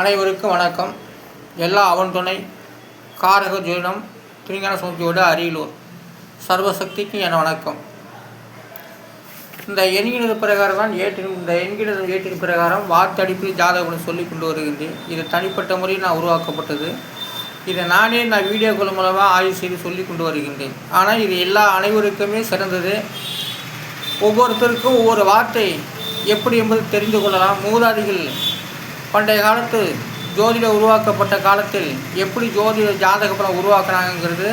அனைவருக்கும் வணக்கம். எல்லா அவன் துணை காரக ஜோதிடம் திருஞான சுமத்தியோட அரியலூர். சர்வசக்திக்கும் என வணக்கம். இந்த எண்கிணறு பிரகாரம் தான் ஏற்று இந்த எண்கிணறு ஏற்றின் பிரகாரம் வார்த்தடிப்பு ஜாதகம்னு சொல்லி கொண்டு வருகின்றேன். இது தனிப்பட்ட முறையில் நான் உருவாக்கப்பட்டது. இதை நானே நான் வீடியோக்கள் மூலமாக ஆய்வு செய்து சொல்லி கொண்டு வருகின்றேன். ஆனால் இது எல்லா அனைவருக்குமே சிறந்தது. ஒவ்வொருத்தருக்கும் ஒவ்வொரு வார்த்தை எப்படி என்பது தெரிந்து கொள்ளலாம். மூதாதிகள் பண்டைய காலத்து ஜோதிடம் உருவாக்கப்பட்ட காலத்தில் எப்படி ஜோதிட ஜாதக உருவாக்குனாங்கங்கிறது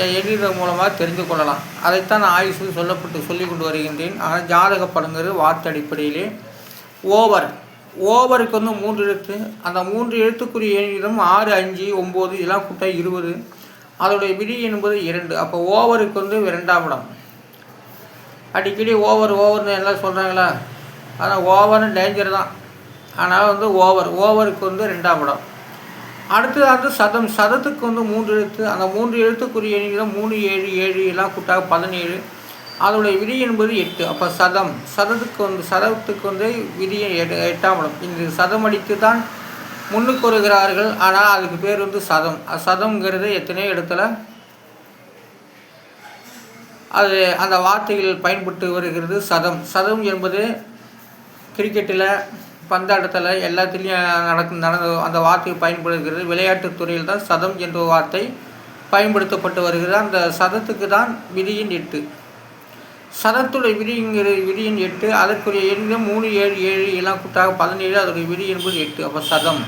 என் எண்ணிதழ் மூலமாக தெரிந்து கொள்ளலாம். அதைத்தான் நான் ஆய்வு செய்து சொல்லப்பட்டு சொல்லி கொண்டு வருகின்றேன். ஆனால் ஜாதக படங்கிறது வார்த்தை அடிப்படையிலே ஓவர். ஓவருக்கு வந்து மூன்று எழுத்து. அந்த மூன்று எழுத்துக்குரிய எண்ணிடம் ஆறு அஞ்சு ஒம்பது இதெல்லாம் கூட்டா இருபது. அதோடைய விதி என்பது இரண்டு. அப்போ ஓவருக்கு வந்து இரண்டாம் இடம். அடிக்கடி ஓவர் ஓவர்னு எல்லாம் சொல்கிறாங்களா ஆனால் ஓவர்னு டேஞ்சர் தான். ஆனால் வந்து ஓவர் ஓவருக்கு வந்து ரெண்டாம் இடம். அடுத்தது வந்து சதம் சதத்துக்கு வந்து மூன்று எழுத்து அந்த மூன்று எழுத்துக்குரிய எண்ணிக்கை மூணு ஏழு ஏழு எல்லாம் கூட்டாக பதினேழு. அதோடைய விதி என்பது எட்டு. அப்போ சதம் சதத்துக்கு வந்து சதத்துக்கு வந்து விதி எட்டு எட்டாம் இடம். இந்த சதம் அடித்து தான் முன்னுக்கு வருகிறார்கள். ஆனால் அதுக்கு பேர் வந்து சதம். சதம்ங்கிறது எத்தனையோ இடத்துல? அது அந்த வார்த்தைகள் பயன்பட்டு வருகிறது சதம். சதம் என்பது கிரிக்கெட்டில் பந்தாட்டத்தில் எல்லாத்துலேயும் நடக்கும் நடந்த அந்த வார்த்தை பயன்படுகிறது. விளையாட்டுத் துறையில் தான் சதம் என்ற வார்த்தை பயன்படுத்தப்பட்டு வருகிறது. அந்த சதத்துக்கு தான் விதியின் எட்டு. சதத்துடைய விதிங்கிற விதியின் எட்டு அதற்குரிய எண்ணிலும் மூணு ஏழு ஏழு எல்லாம் கூட்டாக பதினேழு அதோடைய விதி என்பது எட்டு. அப்போ சதம்.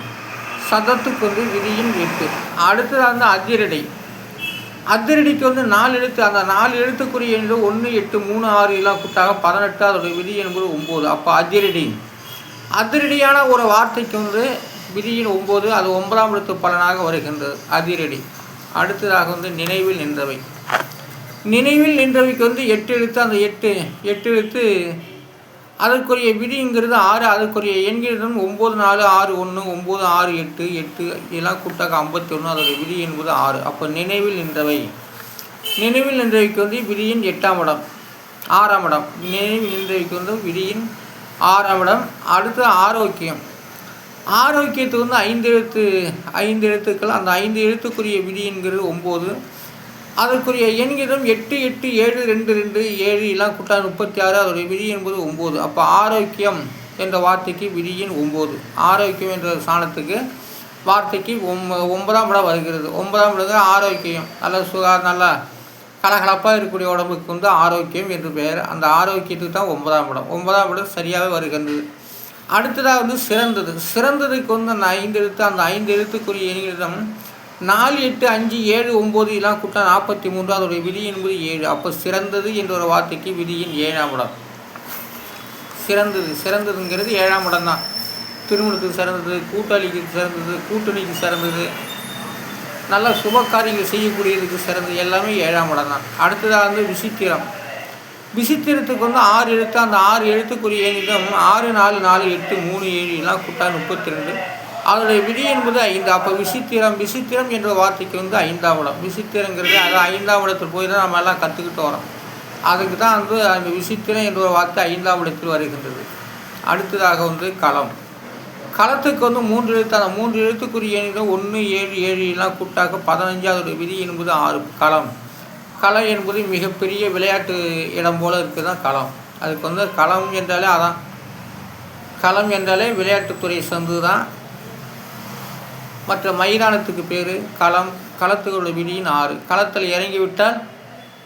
சதத்துக்கு வந்து விதியின் எட்டு. அடுத்தது வந்து அதிரடை. அதிரடிக்கு வந்து நாலு எழுத்து அந்த நாலு எழுத்துக்குரிய எண்ணிலும் ஒன்று எட்டு மூணு ஆறு எல்லாம் கூட்டாக பதினெட்டு அதோடைய விதி என்பது ஒம்பது. அப்போ அதிரடி. அதிரடியான ஒரு வார்த்தைக்கு வந்து விதியின் ஒம்பது அது ஒன்பதாம் இடத்து பலனாக வருகின்றது. அதிரடி. அடுத்ததாக வந்து நினைவில் நின்றவை. நினைவில் நின்றவைக்கு வந்து எட்டு எழுத்து அந்த எட்டு எட்டு எழுத்து அதற்குரிய விதிங்கிறது ஆறு அதற்குரிய எண்கிறது ஒம்பது நாலு ஆறு ஒன்று ஒம்பது ஆறு எட்டு எட்டு இதெல்லாம் கூட்டாக ஐம்பத்தி ஒன்று அதோடைய விதி என்பது ஆறு. அப்போ நினைவில் நின்றவை. நினைவில் நின்றவைக்கு வந்து விதியின் எட்டாம் இடம் ஆறாம் இடம். நினைவில் நின்றவைக்கு வந்து விதியின் ஆறாம் இடம் அடுத்து ஆரோக்கியம். ஆரோக்கியத்துக்கு வந்து ஐந்து எழுத்து ஐந்து எழுத்துக்கள். அந்த ஐந்து எழுத்துக்குரிய விதிங்கிறது ஒம்பது. அதற்குரிய எண்கிதம் எட்டு எட்டு ஏழு ரெண்டு ரெண்டு ஏழு எல்லாம் கூட்டா முப்பத்தி ஆறு. அதோடைய விதி என்பது ஒம்பது. அப்போ ஆரோக்கியம் என்ற வார்த்தைக்கு விதியின் ஒம்பது. ஆரோக்கியம் என்ற சாணத்துக்கு வார்த்தைக்கு ஒம் ஒன்பதாம் இடம் வருகிறது. ஒன்பதாம் இடம் ஆரோக்கியம். நல்ல சுகா நல்லா கலகலப்பாக இருக்கக்கூடிய உடம்புக்கு வந்து ஆரோக்கியம் என்று பெயர். அந்த ஆரோக்கியத்துக்கு தான் ஒன்பதாம் இடம். ஒன்பதாம் இடம் சரியாகவே வருகின்றது. அடுத்ததாக வந்து சிறந்தது. சிறந்ததுக்கு வந்து அந்த ஐந்து எழுத்து அந்த ஐந்து எழுத்துக்குரிய எண்களிடம் நாலு எட்டு அஞ்சு ஏழு ஒம்பது எல்லாம் கூட்டா நாற்பத்தி மூன்று அதோடைய விதி என்பது ஏழு. அப்போ சிறந்தது என்ற ஒரு வார்த்தைக்கு விதியின் ஏழாம் இடம். சிறந்தது. சிறந்ததுங்கிறது ஏழாம் இடம் தான். திருமணத்துக்கு சிறந்தது கூட்டாளிக்கு சிறந்தது கூட்டணிக்கு சிறந்தது. நல்ல சுப காரியங்கள் செய்யக்கூடியதுக்கு சிறந்தது. எல்லாமே ஏழாம் இடம் தான். அடுத்ததாக வந்து விசித்திரம். விசித்திரத்துக்கு வந்து ஆறு எழுத்து அந்த ஆறு எழுத்துக்குரிய எண்ணிடம் ஆறு நாலு நாலு எட்டு மூணு ஏழு எல்லாம் கூட்டா முப்பத்தி ரெண்டு அதனுடைய விதி என்பது ஐந்து. அப்போ விசித்திரம் விசித்திரம் என்ற வார்த்தைக்கு வந்து ஐந்தாம் இடம். விசித்திரங்கிறது அது ஐந்தாம் இடத்தில் போய் தான் நம்ம எல்லாம் கற்றுக்கிட்டு வரோம். அதுக்கு தான் வந்து அந்த விசித்திரம் என்ற ஒரு வார்த்தை ஐந்தாம் இடத்தில் வருகின்றது. அடுத்ததாக வந்து களம். களத்துக்கு வந்து மூன்று எழுத்து அந்த மூன்று எழுத்துக்குரிய ஒன்று ஏழு ஏழு எல்லாம் கூட்டாக பதினஞ்சாவது விதி என்பது ஆறு களம். களம் என்பது மிகப்பெரிய விளையாட்டு இடம் போல் இருக்குது தான் களம். அதுக்கு வந்து களம் என்றாலே அதான். களம் என்றாலே விளையாட்டுத்துறை சேர்ந்து தான் மற்ற மைதானத்துக்கு பேர் களம். களத்துக்குள்ள விதியின் ஆறு. களத்தில் இறங்கிவிட்டால்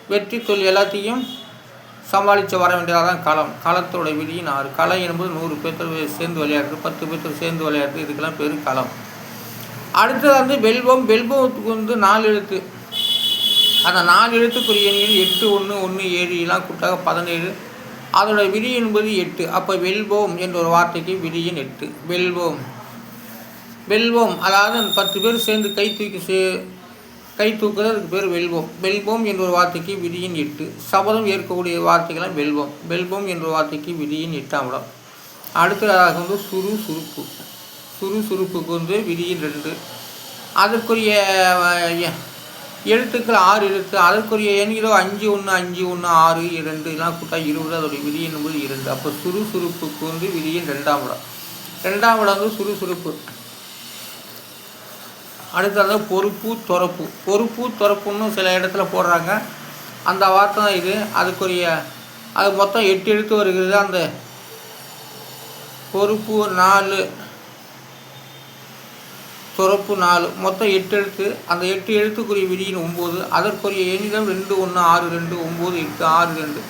வெற்றி தொழில் எல்லாத்தையும் சமாளித்து வர வேண்டியதாக களம். களத்தோட விதியின் ஆறு. கலை என்பது நூறு பேர்த்து சேர்ந்து விளையாடுறது பத்து பேர்த்து சேர்ந்து விளையாடுறது இதுக்கெல்லாம் பேர் களம். அடுத்தது வந்து வெல்வம். வெல்வத்துக்கு வந்து நாலு எழுத்து. அந்த நாலு எழுத்துக்குரிய எண்ணில் எட்டு ஒன்று ஒன்று ஏழு எல்லாம் கூட்டாக பதினேழு. அதோட விதி என்பது எட்டு. அப்போ வெல்வோம் என்ற ஒரு வார்த்தைக்கு விதியின் எட்டு. வெல்வோம். வெல்வோம். அதாவது பத்து பேர் சேர்ந்து கை தூக்கி சே கை தூக்குதல் அதுக்கு பேர் வெல்வோம். வெல்வோம் என்ற ஒரு வார்த்தைக்கு விதியின் எட்டு. சபதம் ஏற்கக்கூடிய வார்த்தைகளாம் வெல்வோம். வெல்வோம் என்ற வார்த்தைக்கு விதியின் எட்டாம் இடம் அடுத்ததாக வந்து சுறு சுறுப்பு சுறு சுருப்புக்கு வந்து விதியின் ரெண்டு. அதற்குரிய எழுத்துக்கள் ஆறு எழுத்து. அதற்குரிய எண்களோ அஞ்சு ஒன்று அஞ்சு ஒன்று ஆறு இரண்டு. எல்லாம் கூட்டா இருபது அதோடைய விதி என்பது இரண்டு. அப்போ சுறுசுறுப்புக்கு வந்து விதியின் ரெண்டாம் இடம் ரெண்டாம் இடம் வந்து சுறுசுறுப்பு. அடுத்தது பொறுப்பு துறப்பு. பொறுப்பு துறப்புன்னு சில இடத்துல போடுறாங்க. அந்த வார்த்தை தான் இது. அதுக்குரிய அது மொத்தம் எட்டு எழுத்து வருகிறது. அந்த பொறுப்பு நாலு துறப்பு நாலு. மொத்தம் எட்டு எழுத்து. அந்த எட்டு எழுத்துக்குரிய விதியின் ஒம்பது. அதற்குரிய எண்ணிடம் ரெண்டு ஒன்று ஆறு ரெண்டு ஒம்பது எட்டு ஆறு ரெண்டு.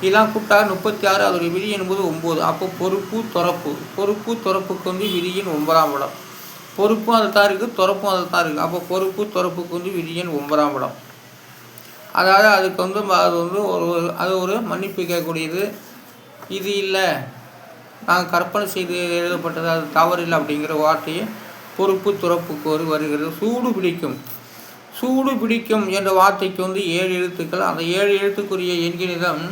இதெல்லாம் கூட்டா முப்பத்தி ஆறு அதோடைய விதி என்பது ஒம்பது. அப்போ பொறுப்பு துறப்பு. பொறுப்பு துறப்புக்கு வந்து விதியின் ஒன்பதாம் இடம். பொறுப்பும் அதை தான் இருக்குது துறப்பும் அதை தான் இருக்குது. அப்போ பொறுப்பு துறப்புக்கு வந்து விதியின் ஒன்பதாம் இடம் அதாவது அதுக்கு வந்து அது வந்து ஒரு அது ஒரு மன்னிப்பு கேட்கக்கூடியது. இது இல்லை. நாங்கள் கற்பனை செய்து எழுதப்பட்டது அது தவறில்லை அப்படிங்கிற வார்த்தையை பொறுப்பு துறப்புக்கு ஒரு வருகிறது. சூடு பிடிக்கும். சூடு பிடிக்கும் என்ற வார்த்தைக்கு வந்து ஏழு எழுத்துக்கள். அந்த ஏழு எழுத்துக்குரிய எண்கிணிதம்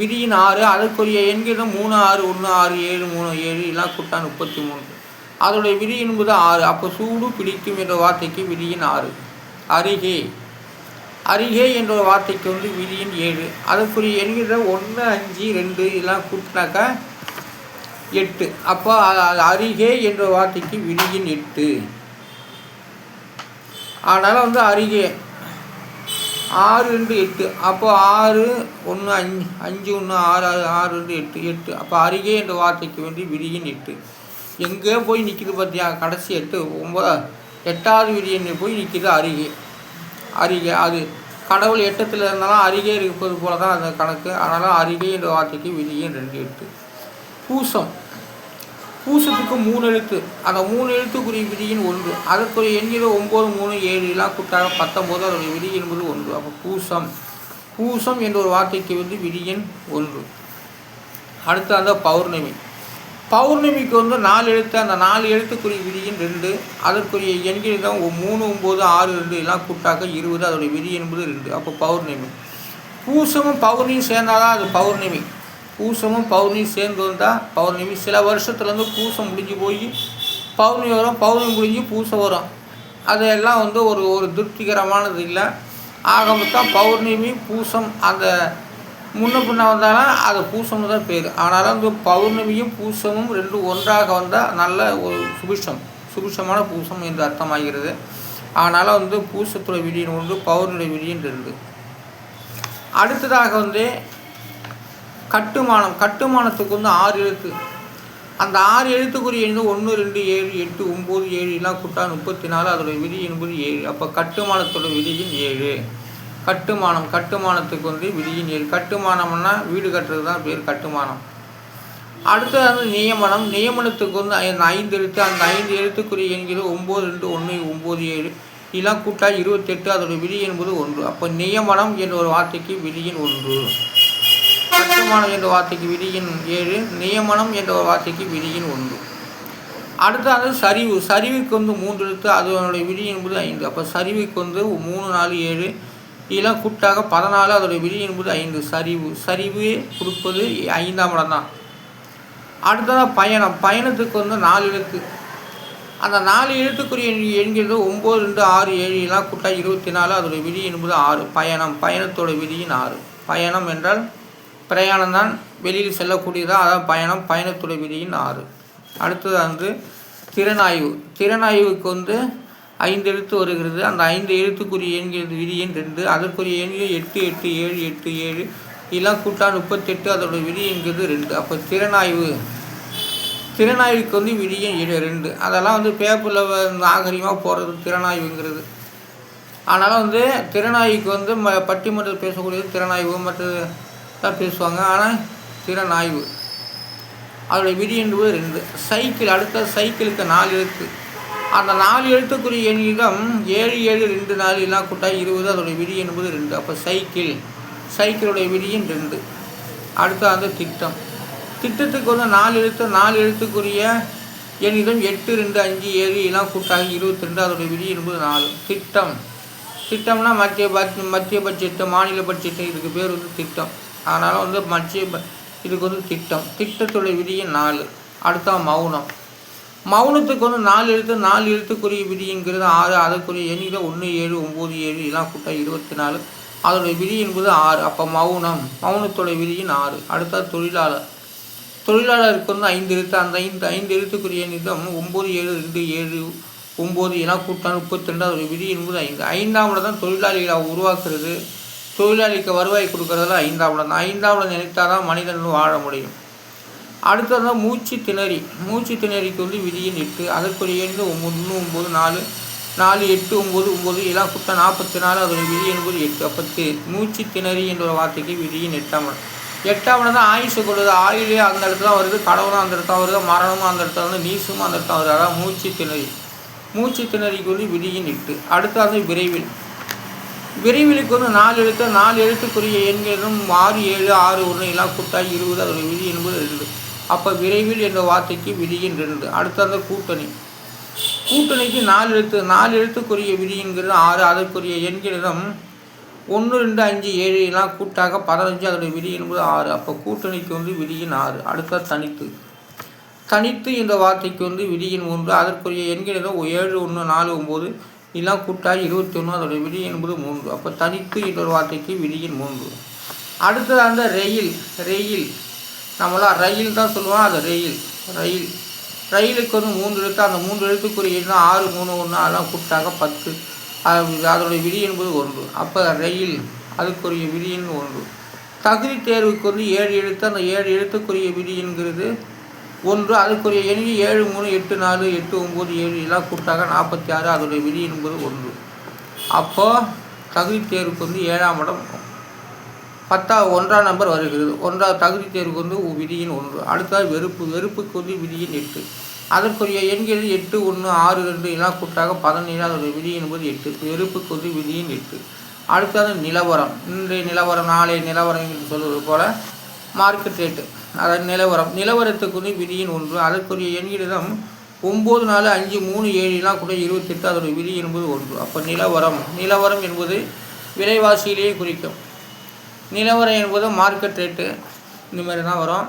விதியின் ஆறு அதற்குரிய எண்கிணிதம் மூணு ஆறு ஒன்று ஆறு ஏழு மூணு ஏழு எல்லாம் கூட்டா முப்பத்தி மூணு அதனுடைய விதி என்பது ஆறு. அப்போ சூடு பிடிக்கும் என்ற வார்த்தைக்கு விதியின் ஆறு. அருகே. அருகே என்ற வார்த்தைக்கு வந்து விதியின் ஏழு. அதற்குரிய எண்கிணிதம் ஒன்று அஞ்சு ரெண்டு இதெல்லாம் கூட்டினாக்கா எட்டு. அப்போ அருகே என்ற வார்த்தைக்கு விதியின் எட்டு. அதனால் வந்து அருகே. ஆறு ரெண்டு எட்டு. அப்போ ஆறு ஒன்று அஞ்சு. அஞ்சு ஒன்று ஆறு ஆறு ஆறு ரெண்டு எட்டு எட்டு. அப்போ அருகே என்ற வார்த்தைக்கு வேண்டி விதியின் எட்டு. எங்கே போய் நிற்கிது பார்த்தியா கடைசி எட்டு ஒம்பதா எட்டாவது விதியின் போய் நிற்கிது அருகே. அருகே அது கடவுள் எட்டத்தில் இருந்தாலும் அருகே இருப்பது போல தான் அந்த கணக்கு. அதனால் அருகே என்ற வார்த்தைக்கு விதியின் ரெண்டு எட்டு. பூசம். பூசத்துக்கு மூணு எழுத்து. அந்த மூணு எழுத்துக்குரிய விதியின் ஒன்று. அதற்குரிய எண்ணில் ஒம்பது மூணு ஏழு எல்லாம் கூட்டாக பத்தொம்போது அதனுடைய விதி என்பது ஒன்று. அப்போ பூசம். பூசம் என்ற ஒரு வார்த்தைக்கு வந்து விதியின் ஒன்று. அடுத்து அந்த பௌர்ணமி. பௌர்ணமிக்கு வந்து நாலு எழுத்து அந்த நாலு எழுத்துக்குரிய விதியின் ரெண்டு அதற்குரிய எண்கள் தான் மூணு ஒம்பது ஆறு ரெண்டு எல்லாம் கூட்டாக்க இருபது அதோடைய விதி என்பது ரெண்டு. அப்போ பௌர்ணமி. பூசமும் பௌர்ணமியும் சேர்ந்தாதான் அது பௌர்ணமி. பூசமும் பௌர்ணியும் சேர்ந்து வந்தால் பௌர்ணமி. சில வருஷத்துலேருந்து பூசம் முடிஞ்சு போய் பௌர்ணமி வரும் பௌர்ணமி முடிஞ்சு பூசம் வரும். அதெல்லாம் வந்து ஒரு ஒரு திருப்திகரமானது இல்லை. ஆக மொத்தம் பௌர்ணமி பூசம் அந்த முன்ன பின்ன வந்தாலும் அது பூசம்னு தான் பேர். ஆனாலும் வந்து பௌர்ணமியும் பூசமும் ரெண்டும் ஒன்றாக வந்தால் நல்ல ஒரு சுபிஷம். சுபிஷமான பூசம் என்று அர்த்தமாகிறது. அதனால் வந்து பூசத்தோட விதியின் ஒன்று பௌர்ணமி விதியின் ரெண்டு. அடுத்ததாக வந்து கட்டுமானம். கட்டுமானத்துக்கு வந்து ஆறு எழுத்து. அந்த ஆறு எழுத்துக்குரிய எழுந்து ஒன்று ரெண்டு ஏழு எட்டு ஒம்பது ஏழு எல்லாம் கூட்டா முப்பத்தி நாலு. அதோடய விதி என்பது ஏழு. அப்போ கட்டுமானத்தோட விதியின் ஏழு. கட்டுமானம் கட்டுமானத்துக்கு வந்து விதியின் ஏழு. கட்டுமானம்னா வீடு கட்டுறது தான் பேர் கட்டுமானம். அடுத்தது வந்து நியமனம். நியமனத்துக்கு வந்து ஐந்து எழுத்து அந்த ஐந்து எழுத்துக்குரிய எண்கிறது ஒம்பது ரெண்டு ஒன்று ஒம்பது ஏழு. இதெல்லாம் கூட்டா இருபத்தெட்டு அதோட விதி என்பது ஒன்று. அப்போ நியமனம் என்ற ஒரு வார்த்தைக்கு விதியின் ஒன்று. கட்டுமானம் என்ற வார்த்தைக்கு விதியின் ஏழு. நியமனம் என்ற ஒரு வார்த்தைக்கு விதியின் ஒன்று. அடுத்தது சரிவு. சரிவுக்கு வந்து மூன்று எழுத்து அதனுடைய விதி என்பது ஐந்து. அப்போ சரிவுக்கு வந்து மூணு நாலு ஏழு. இதெல்லாம் கூட்டாக பதினாலு அதோடைய விதி என்பது ஐந்து. சரிவு சரிவு கொடுப்பது ஐந்தாம் இடம் தான் அடுத்ததாக பயணம். பயணத்துக்கு வந்து நாலு எழுத்து. அந்த நாலு எழுத்துக்குரிய என்கிறது ஒம்பது ரெண்டு ஆறு ஏழு எல்லாம் கூட்டாக இருபத்தி நாலு அதோடைய விதி என்பது ஆறு. பயணம். பயணத்தோட விதியின் ஆறு. பயணம் என்றால் பிரயாணம் தான். வெளியில் செல்லக்கூடியதாக அதான் பயணம். பயணத்தோட விதியின் ஆறு. அடுத்தது வந்து திறனாய்வு. திறனாய்வுக்கு வந்து ஐந்து எழுத்து வருகிறது. அந்த ஐந்து எழுத்துக்குரிய எண்கிறது எண் ரெண்டு அதற்குரிய எண்கள் எட்டு எட்டு ஏழு எட்டு ஏழு இதெல்லாம் கூட்டா முப்பத்தெட்டு அதோட விதி என்கிறது ரெண்டு. அப்போ திறனாய்வு. திறனாய்வுக்கு வந்து விதியம் ஏழு ரெண்டு. அதெல்லாம் வந்து பேப்பரில் நாகரிகமாக போகிறது திறனாய்வுங்கிறது. ஆனாலும் வந்து திறனாய்வுக்கு வந்து ம பட்டிமன்றத்தில் பேசக்கூடியது திறனாய்வு மற்ற தான் பேசுவாங்க. ஆனால் திறனாய்வு. அதோடய அதோடைய விதி என்பது ரெண்டு. சைக்கிள் அடுத்த சைக்கிளுக்கு நாலு எழுத்து. அந்த நாலு எழுத்துக்குரிய எண்ணிடம் ஏழு ஏழு ரெண்டு நாலு எல்லாம் கூட்டாக இருபது அதோடைய விதி என்பது ரெண்டு. அப்போ சைக்கிள் சைக்கிளுடைய விதியும் ரெண்டு. அடுத்து அந்த திட்டம். திட்டத்துக்கு வந்து நாலு எழுத்து நாலு எழுத்துக்குரிய எண்ணிடம் எட்டு ரெண்டு அஞ்சு ஏழு எல்லாம் கூட்டாகி இருபத்தி ரெண்டு அதோடைய விதி என்பது நாலு. திட்டம். திட்டம்னா மத்திய பட்ஜ் மத்திய பட்ஜெட்டு மாநில பட்ஜெட்டு இதுக்கு பேர் வந்து திட்டம். அதனால் வந்து மத்திய இதுக்கு வந்து திட்டம். திட்டத்துடைய விதியும் நாலு. அடுத்தா மௌனம். மௌனத்துக்கு வந்து நாலு எழுத்து நாலு எழுத்துக்குரிய விதிங்கிறது ஆறு அதற்குரிய எண்ணிக்கை ஒன்று ஏழு ஒம்பது ஏழு இதெல்லாம் கூட்டம் இருபத்தி நாலு. அதோடைய விதி என்பது ஆறு. அப்போ மௌனம் மௌனத்தோடைய விதியின் ஆறு. அடுத்தது தொழிலாளர். தொழிலாளருக்கு வந்து ஐந்து எழுத்து. அந்த ஐந்து ஐந்து எழுத்துக்குரிய எண்ணிதம் ஒம்பது ஏழு ரெண்டு ஏழு ஒம்பது எல்லாம் கூட்டால் முப்பத்தி ரெண்டு அதோடைய விதி என்பது ஐந்து. ஐந்தாம் இடம் தான் தொழிலாளிகளை உருவாக்குறது. தொழிலாளிக்கு வருவாய் கொடுக்கறதுல ஐந்தாம் இடம். தான் ஐந்தாம் இடம் நினைத்தால் தான் மனிதன் வாழ முடியும். அடுத்தது மூச்சு திணறி. மூச்சு திணறிக்கு வந்து விதியின் எட்டு. அதற்குரிய எண் ஒன்று ஒம்பது நாலு நாலு எட்டு ஒம்பது ஒம்பது எல்லாம் குட்டா நாற்பத்தி நாலு அதோடைய விதி என்பது எட்டு. பத்து மூச்சு திணறி என்ற ஒரு வார்த்தைக்கு விதியின் எட்டாம் இடம் எட்டாம் இடம் தான் ஆயுசு கொடுது ஆயுளே அந்த இடத்துல வருது. கடவுளும் அந்த இடத்துல வருது. மரணமும் அந்த இடத்துல வந்து நீசும் அந்த இடத்துல வருது. அதான் மூச்சு திணறி. மூச்சு திணறிக்கு வந்து விதியின் எட்டு. அடுத்தது விரைவில். விரைவிலுக்கு வந்து நாலு எழுத்து நாலு எழுத்துக்குரிய எண்களும் ஆறு ஏழு ஆறு ஒன்று எல்லாம் கூட்டாக இருபது அதோடைய விதி என்பது ரெண்டு. அப்போ விரைவில் என்ற வார்த்தைக்கு விதியின் ரெண்டு அடுத்தது கூட்டணி. கூட்டணிக்கு நாலு எழுத்து நாலு எழுத்துக்குரிய விதிங்கிறது ஆறு அதற்குரிய எண்களிடம் ஒன்று ரெண்டு அஞ்சு ஏழு எல்லாம் கூட்டாக பதினஞ்சு அதோடைய விதி என்பது ஆறு. அப்போ கூட்டணிக்கு வந்து விதியின் ஆறு. அடுத்த தனித்து. தனித்து என்ற வார்த்தைக்கு வந்து விதியின் ஒன்று அதற்குரிய எண்களிடம் ஏழு ஒன்று நாலு ஒம்பது இதெல்லாம் கூட்டாக இருபத்தி ஒன்று அதோடைய விதி என்பது மூன்று. அப்போ தனித்து என்ற ஒரு வார்த்தைக்கு விதியின் மூன்று. அடுத்தது அந்த ரெயில் ரெயில். நம்மளாம் ரயில் தான் சொல்லுவோம் அது ரயில் ரயில். ரயிலுக்கு வந்து மூன்று எழுத்து அந்த மூன்று எழுத்துக்குரிய எண்ணு ஆறு மூணு ஒன்று அதெல்லாம் கூப்பிட்டாக்க பத்து. அது அதனுடைய விதி என்பது ஒன்று. அப்போ ரயில் அதுக்குரிய விதியின் ஒன்று. தகுதி தேர்வுக்கு வந்து ஏழு எழுத்து அந்த ஏழு எழுத்துக்குரிய விதி என்கிறது ஒன்று. அதுக்குரிய எண்ணி ஏழு மூணு எட்டு நாலு எட்டு ஒம்பது ஏழு எல்லாம் கூப்பிட்டாக்க நாற்பத்தி ஆறு அதோடைய விதி என்பது ஒன்று. அப்போது தகுதி தேர்வுக்கு வந்து ஏழாம் இடம் பத்தா ஒன்றாம் நம்பர் வருகிறது. ஒன்றாவது தகுதி தேர்வுக்கு வந்து விதியின் ஒன்று. அடுத்தது வெறுப்பு வெறுப்புக்கு வந்து விதியின் எட்டு. அதற்குரிய எண்கள் எட்டு ஒன்று ஆறு ரெண்டு எல்லாம் கூட்டாக பதினேழு அதோடைய விதி என்பது எட்டு. வெறுப்புக்கு வந்து விதியின் எட்டு. அடுத்தது நிலவரம். இன்றைய நிலவரம் நாளைய நிலவரம் என்று சொல்வது போல மார்க்கெட் ரேட்டு அதாவது நிலவரம். நிலவரத்துக்கு வந்து விதியின் ஒன்று. அதற்குரிய எண்கிடம் ஒம்பது நாலு அஞ்சு மூணு ஏழு கூட இருபத்தெட்டு அதோடைய விதி என்பது ஒன்று. அப்போ நிலவரம். நிலவரம் என்பது விலைவாசியிலேயே குறிக்கும். நிலவரம் என்பது மார்க்கெட் ரேட்டு இந்த மாதிரி தான் வரும்.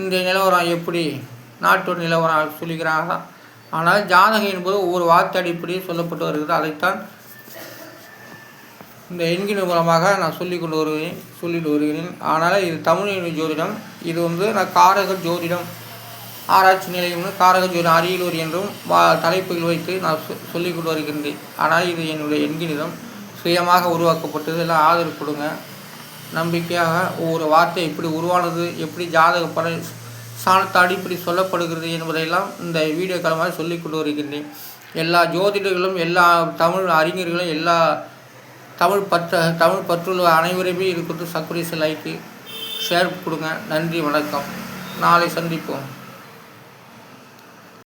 இந்த நிலவரம் எப்படி? நாட்டு நிலவரம் சொல்லிக்கிறாங்க. ஆனால் ஜாதகம் என்பது ஒவ்வொரு வார்த்தை அடிப்படையில் சொல்லப்பட்டு வருகிறது. அதைத்தான் இந்த எண்கின் மூலமாக நான் சொல்லி கொண்டு வருகிறேன் சொல்லிட்டு வருகிறேன். ஆனால் இது தமிழ் ஜோதிடம். இது வந்து நான் காரக ஜோதிடம். ஆராய்ச்சி நிலையம்னு காரக ஜோதிடம் அரியலூர் என்றும் வா தலைப்புகள் வைத்து நான் சொ சொல்லிக் கொண்டு வருகின்றேன். ஆனால் இது என்னுடைய எண்கினிதம் சுயமாக உருவாக்கப்பட்டது. எல்லாம் ஆதரவு கொடுங்க. நம்பிக்கையாக ஒரு வார்த்தை எப்படி உருவானது எப்படி ஜாதக பல இப்படி சொல்லப்படுகிறது என்பதையெல்லாம் இந்த வீடியோ காலமாக சொல்லிக் கொண்டு வருகின்றேன். எல்லா ஜோதிடர்களும் எல்லா தமிழ் அறிஞர்களும் எல்லா தமிழ் பற்ற தமிழ் பற்றுள்ள அனைவருமே இருக்கிறது சர்ப்ரைஸ் லைக்கு ஷேர் கொடுங்க. நன்றி வணக்கம். நாளை சந்திப்போம்.